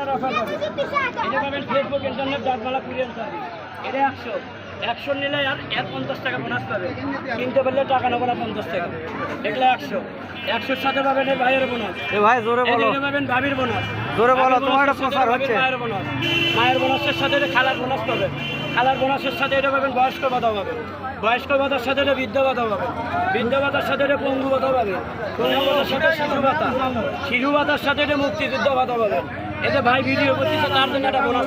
এটা পাবেন Facebook internet Dakbangla courier service. এটা একশো। একশো নিলে আর এক পঞ্চাশ টাকা বোনাস পাবে কিনতে পারলে টাকা নেব না পঞ্চাশ টাকা। এগুলো একশো। একশোর সাথে পাবেন এই ভাইয়ের বোনাস এ ভাই জোরে বলো। পাবেন ভাবির বোনাস জোরে বলো, তোমার একটা প্রচার হচ্ছে। মায়ের বোনাস মায়ের বোনাসের সাথে এটা খালার বোনাস পাবেন। খালার বোনাসের সাথে এটা পাবেন বয়স্ক ভাতা পাবেন। বয়স্ক ভাতার সাথে এটা বৃদ্ধ ভাতা পাবেন। বৃদ্ধ ভাতার সাথে এটা পঙ্গু ভাতা পাবেন। পঙ্গু ভাতার সাথে শিশু ভাতা শিশু ভাতার সাথে এটা মুক্তিযুদ্ধ ভাতা পাবেন। এতে ভাই ভিডিও করতেছে তার জন্য একটা বোনাস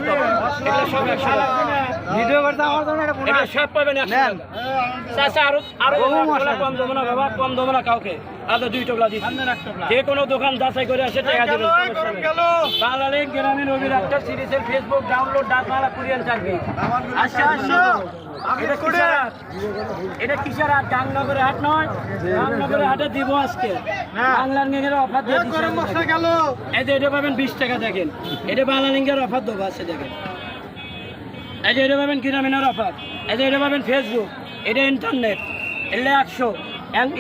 এগুলো সব একশো ভিডিও করতে আমার জন্য একটা এগুলো সব পাবেন একশো চাচা আরও আরও কম দেবো না বাবা কম দেবো না কাউকে। আরও দুই দিচ্ছি। যে কোনো দোকান যাচাই করে আসে টাকা নেই। বাংলাদেশ গ্রামীণ সিরিজের Facebook download Dakbangla courier service আচ্ছা আচ্ছা এটা কিসের হাট? এটা কিসের হাট গাংনগরের হাট নয়। গাংনগরের হাটে দিব আজকে। বাংলার অফার দিয়ে দিচ্ছে এই যে এটা পাবেন বিশ টাকা দেখেন। এটা বাংলালিঙ্গের অফার দেবো আছে দেখেন। এই যে এটা পাবেন গ্রামীণের অফার। এই যে এটা পাবেন ফেসবুক এটা ইন্টারনেট এলে একশো।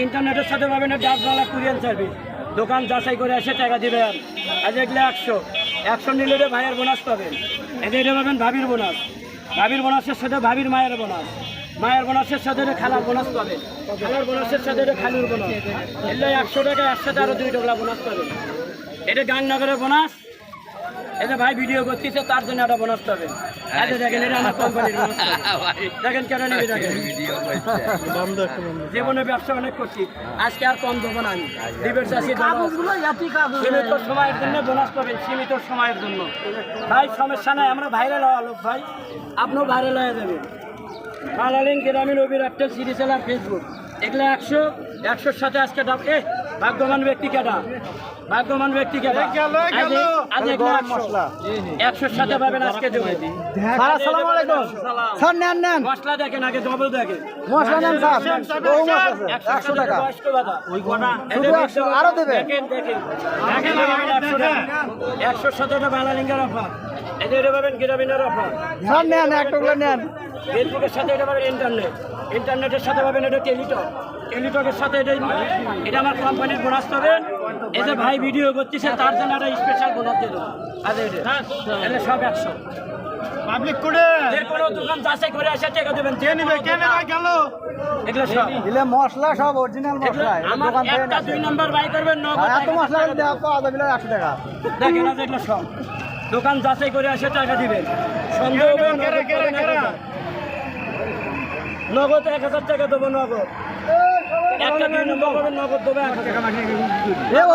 ইন্টারনেটের সাথে পাবেন ডাক বাংলা কুরিয়ান সার্ভিস দোকান যাচাই করে এসে টাকা দিবেন এই যে এগুলো একশো। একশো নিলে ভাইয়ের বোনাস পাবেন। এই যে এটা পাবেন ভাবির বোনাস ভাবির বোনাসের সাথে ভাবির মায়ের বোনাস। মায়ের বোনাসের সাথে খালার বোনাস পাবে। খালার বোনাসের সাথে খালুর বোনাস। একশো টাকা একসাথে আরও দুই টাকা বোনাস পাবে। এটা গাঙ্গনগরের বোনাস। এটা ভাই ভিডিও করতেছে তার জন্য একটা বোনাস আচ্ছা দেখেন এটা আমার কোম্পানির বোনাস দেখেন কেন নিবি দেখেন। জীবনে ব্যবসা অনেক করছি আজকে আর কম দেবো না আমি। দিবের চাষি সীমিত সময়ের জন্য বোনাস পাবেন সীমিত সময়ের জন্য। ভাই সমস্যা নাই আমরা ভাইরাল হওয়া লোক ভাই। আপনিও ভাইরাল হয়ে যাবেন। বাংলালিন গ্রামীণ অভিরাট্ট সিরিজেলার ফেসবুক এগুলো একশো একশোর সাথে আজকে ডাব এ ভাগ্যবান ব্যক্তি কেটা ভাগ্যবান ব্যক্তি কেটা আজ এ- আজ এগুলো একশো একশোর সাথে পাবেন আজকে স্যার আসসালামু আলাইকুম। স্যার নেন নেন। মশলা দেখেন আগে ডবল দেখেন। মশলা নেন স্যার। ও মশলা আছে। একশো টাকা। শুধু 100 আরও দেবে? একশোর সাথে একটা অফার। এদের পাবেন গ্রামীণের অফার। স্যার নেন এক টুকরা নেন। ফেসবুকের সাথে এটা পাবেন ইন্টারনেট ইন্টারনেটের সাথে পাবেন এটা টেলিটক টেলিটকের সাথে এটা এটা আমার কোম্পানির বোনাস পাবেন এই যে ভাই ভিডিও করতেছে তার জন্য একটা স্পেশাল বোনাস দিয়ে দেবো। আচ্ছা এটা। এটা সব একশো। পাবলিক করে। যে কোনো দোকান যাচাই করে আসে টাকা দেবেন। যে নিবে কে নেবে গেল। এগুলো সব। দিলে মশলা সব অরিজিনাল মশলা। আমার একটা দুই নাম্বার বাই করবেন নগদ এত মশলা টাকা দেওয়া? পাওয়া যাবে না একশো টাকা। দেখেন না এগুলো সব। দোকান যাচাই করে আসে টাকা দিবেন। সন্দেহ নগদ এক হাজার। টাকা দেবো নগদ।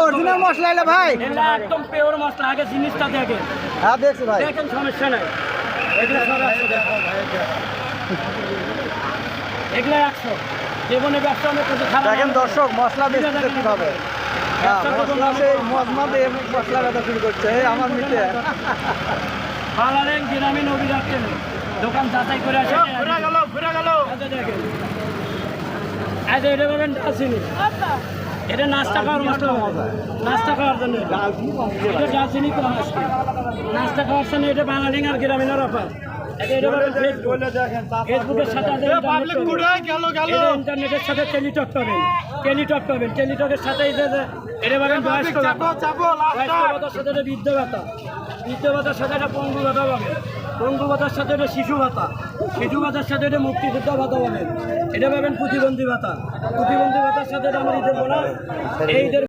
অরিজিনাল মশলা এলে ভাই। একদম পিওর মশলা আগে জিনিসটা দেখেন। হ্যাঁ দেখছি ভাই। দেখেন সমস্যা নাই। এগুলো একশো জীবনে ব্যবসা অনেক কিছু খারাপ দেখেন দর্শক মশলা বেশি কীভাবে? হ্যাঁ মশলা ব্যথা শুরু করছে এই আমার মিটে। গ্রামীণ অভিযান দোকান যাচাই করে আসে ঘুরে গেল ঘুরে গেল আচ্ছা দেখেন আচ্ছা এটা পাবেন ডালচিনি। এটা নাস্তা খাওয়ার হবে। নাস্তা খাওয়ার জন্য। এটা। ডালচিনি কম নাস্তা। খাওয়ার জন্য এটা বাঙালি আর গ্রামীণের অফার ফেসবুকের সাথে ইন্টারনেটের সাথে টেলিটক পাবেন। টেলিটক পাবেন। টেলিটকের সাথে এটা পাবেন বয়স্ক চাপো ভাতা। চাপো বয়স্ক ভাতার সাথে বৃদ্ধ ভাতা বৃদ্ধ ভাতার সাথে এটা পঙ্গু ভাতা পাবেন পঙ্গু ভাতার সাথে এটা শিশু ভাতা। শিশু ভাতার সাথে এটা মুক্তিযোদ্ধা ভাতা পাবেন এটা পাবেন প্রতিবন্ধী ভাতা। প্রতিবন্ধী ভাতার সাথে এটা আমার ঈদের বলা এই